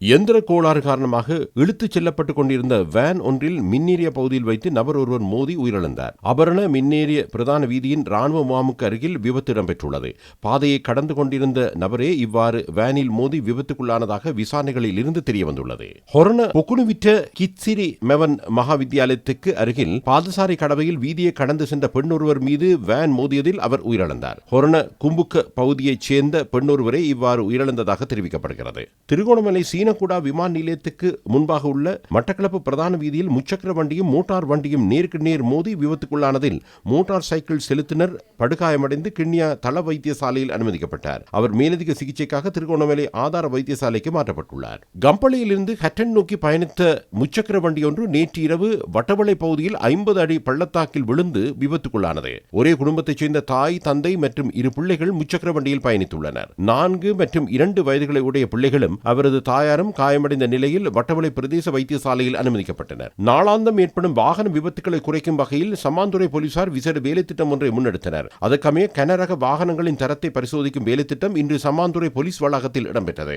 எந்திர கோளாறு காரணமாக இழுத்துச் செல்லப்பட்டுக் கொண்டிருந்த வேன் ஒன்றில் மின்னேறிய பகுதியில் வைத்து நபர் ஒருவர் மோதி உயிரிழந்தார். அபரண மின்னேறிய பிரதான வீதியின் ராணுவ முகாமுக்கு அருகில் விபத்து இடம்பெற்றுள்ளது. பாதையை கடந்து கொண்டிருந்த நபரே இவ்வாறு வேனில் மோதி விபத்துக்குள்ளானதாக விசாரணைகளில் இருந்து தெரியவந்துள்ளது. ஹொரண பொக்குணுவிற்ற கிச்சிரி மெவன் மகாவித்தியாலயத்துக்கு அருகில் பாதசாரி கடவையில் வீதியை கடந்து சென்ற பெண் ஒருவர் மீது வேன் மோதியதில் அவர் உயிரிழந்தார். ஹொரண கும்புக்க பகுதியைச் சேர்ந்த பெண் ஒருவரே இவ்வாறு உயிரிழந்ததாக தெரிவிக்கப்படுகிறது. திருகோணமலை சீன மீனகுடா விமான நிலையத்துக்கு முன்பாக உள்ள மட்டக்களப்பு பிரதான வீதியில் முச்சக்கர வண்டியும் மோட்டார் வண்டியும் நேருக்கு நேர் மோதி விபத்துக்குள்ளானதில் மோட்டார் சைக்கிள் செலுத்தினர். படுகாயமடைந்து கிண்ணியா தள வைத்தியசாலையில் அனுமதிக்கப்பட்டார். அவர் மேலதிக சிகிச்சைக்காக திருகோணமலை ஆதார வைத்தியசாலைக்கு மாற்றப்பட்டுள்ளார். கம்பளியிலிருந்து ஹட்டன் நோக்கி பயணித்த முச்சக்கர வண்டி ஒன்று நேற்று இரவு வட்டவளை பகுதியில் ஐம்பது அடி பள்ளத்தாக்கில் விழுந்து விபத்துக்குள்ளானது. ஒரே குடும்பத்தைச் சேர்ந்த தாய் தந்தை மற்றும் இரு பிள்ளைகள் முச்சக்கர வண்டியில் பயணித்துள்ளனர். நான்கு மற்றும் இரண்டு வயதுகளை உடைய பிள்ளைகளும் அவரது தாயாரும் காயமடைந்த நிலையில் வட்டவளை பிரதேச வைத்தியசாலையில் அனுமதிக்கப்பட்டனர். நாளாந்தம் ஏற்படும் வாகன விபத்துக்களை குறைக்கும் வகையில் சம்மாந்துறை போலீசார் விசேட வேலைத்திட்டம் ஒன்றை முன்னெடுத்தனர். அதற்கமைய கனரக வாகனங்களின் தரத்தை பரிசோதிக்கும் வேலைத்திட்டம் இன்று சம்மாந்துறை போலீஸ் வளாகத்தில் இடம்பெற்றது.